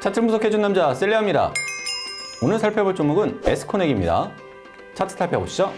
차트 분석해준 남자 셀리아입니다. 오늘 살펴볼 종목은 에스코넥입니다. 차트 살펴보시죠.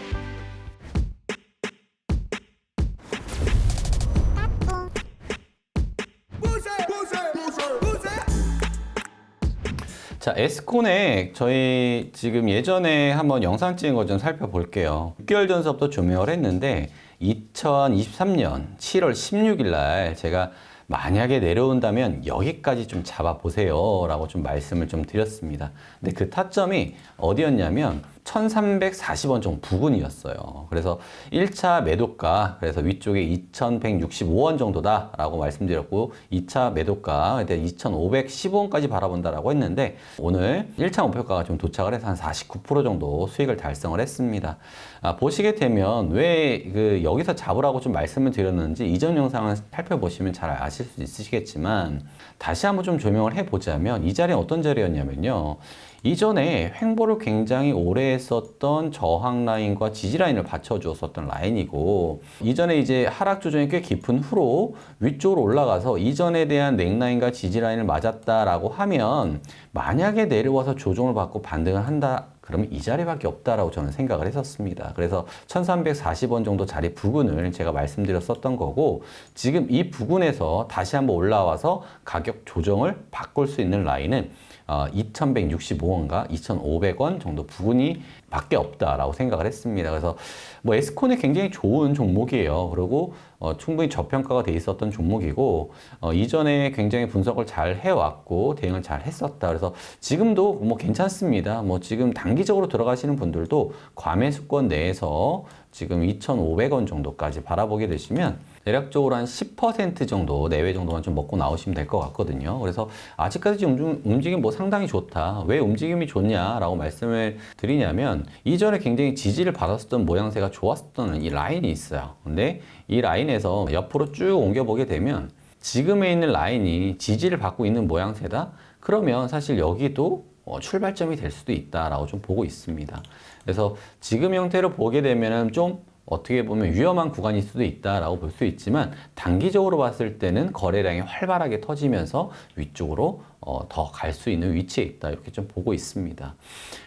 자, 에스코넥 저희 지금 예전에 한번 영상 찍은 거 좀 살펴볼게요. 6개월 전서부터 조명을 했는데 2023년 7월 16일 날 제가 만약에 내려온다면 여기까지 좀 잡아보세요 라고 좀 말씀을 좀 드렸습니다. 근데 그 타점이 어디였냐면 1340원 정도 부근이었어요. 그래서 1차 매도가, 그래서 위쪽에 2165원 정도다 라고 말씀드렸고, 2차 매도가, 그때 2510원까지 바라본다라고 했는데, 오늘 1차 목표가가 좀 도착을 해서 한 49% 정도 수익을 달성을 했습니다. 아, 보시게 되면 왜 그 여기서 잡으라고 좀 말씀을 드렸는지 이전 영상을 살펴보시면 잘 아실 수 있으시겠지만, 다시 한번 좀 조명을 해보자면, 이 자리는 어떤 자리였냐면요. 이전에 횡보를 굉장히 오래 했었던 저항 라인과 지지 라인을 받쳐주었었던 라인이고 이전에 이제 하락 조정이 꽤 깊은 후로 위쪽으로 올라가서 이전에 대한 넥라인과 지지 라인을 맞았다라고 하면 만약에 내려와서 조정을 받고 반등을 한다 그러면 이 자리밖에 없다라고 저는 생각을 했었습니다. 그래서 1340원 정도 자리 부근을 제가 말씀드렸었던 거고 지금 이 부근에서 다시 한번 올라와서 가격 조정을 바꿀 수 있는 라인은 어, 2165원과 2500원 정도 부근이 밖에 없다라고 생각을 했습니다. 그래서 뭐 에스콘이 굉장히 좋은 종목이에요. 그리고 어, 충분히 저평가가 돼 있었던 종목이고 어, 이전에 굉장히 분석을 잘 해왔고 대응을 잘 했었다. 그래서 지금도 뭐 괜찮습니다. 뭐 지금 단기적으로 들어가시는 분들도 과매수권 내에서 지금 2,500원 정도까지 바라보게 되시면 대략적으로 한 10% 정도 내외 정도만 좀 먹고 나오시면 될 것 같거든요. 그래서 아직까지 움직임 뭐 상당히 좋다. 왜 움직임이 좋냐라고 말씀을 드리냐면 이전에 굉장히 지지를 받았었던 모양새가 좋았었던 이 라인이 있어요. 근데 이 라인에서 옆으로 쭉 옮겨 보게 되면 지금에 있는 라인이 지지를 받고 있는 모양새다? 그러면 사실 여기도 어, 출발점이 될 수도 있다라고 좀 보고 있습니다. 그래서 지금 형태로 보게 되면은 좀 어떻게 보면 위험한 구간일 수도 있다라고 볼 수 있지만 단기적으로 봤을 때는 거래량이 활발하게 터지면서 위쪽으로 어, 더갈 수 있는 위치에 있다 이렇게 좀 보고 있습니다.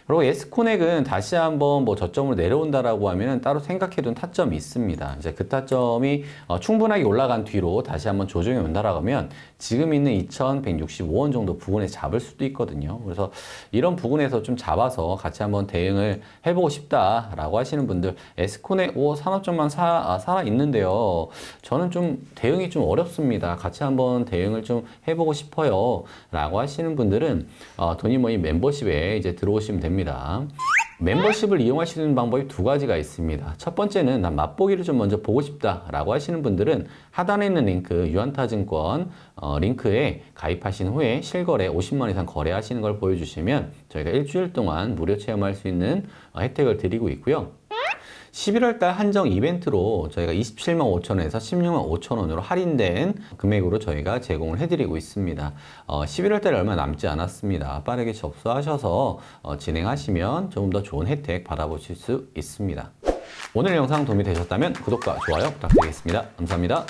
그리고 에스코넥은 다시 한번 뭐 저점으로 내려온다라고 하면은 따로 생각해둔 타점이 있습니다. 이제 그 타점이 어, 충분하게 올라간 뒤로 다시 한번 조정이 온다라고 하면 지금 있는 2165원 정도 부근에 잡을 수도 있거든요. 그래서 이런 부분에서 좀 잡아서 같이 한번 대응을 해보고 싶다라고 하시는 분들 에스코넥 오 산업점만 사, 아, 살아 있는데요. 저는 좀 대응이 좀 어렵습니다. 같이 한번 대응을 좀 해보고 싶어요. 라고 하시는 분들은 어, 돈이모이 멤버십에 이제 들어오시면 됩니다. 멤버십을 있는 방법이 두 가지가 있습니다. 첫 번째는 난 맛보기를 좀 먼저 보고 싶다라고 하시는 분들은 하단에 있는 링크 유한타증권 어, 링크에 가입하신 후에 실거래 50만 이상 거래하시는 걸 보여주시면 저희가 일주일 동안 무료 체험할 수 있는 어, 혜택을 드리고 있고요. 11월 달 한정 이벤트로 저희가 27만 5천원에서 16만 5천원으로 할인된 금액으로 저희가 제공을 해드리고 있습니다. 어, 11월 달에 얼마 남지 않았습니다. 빠르게 접수하셔서 어, 진행하시면 조금 더 좋은 혜택 받아보실 수 있습니다. 오늘 영상 도움이 되셨다면 구독과 좋아요 부탁드리겠습니다. 감사합니다.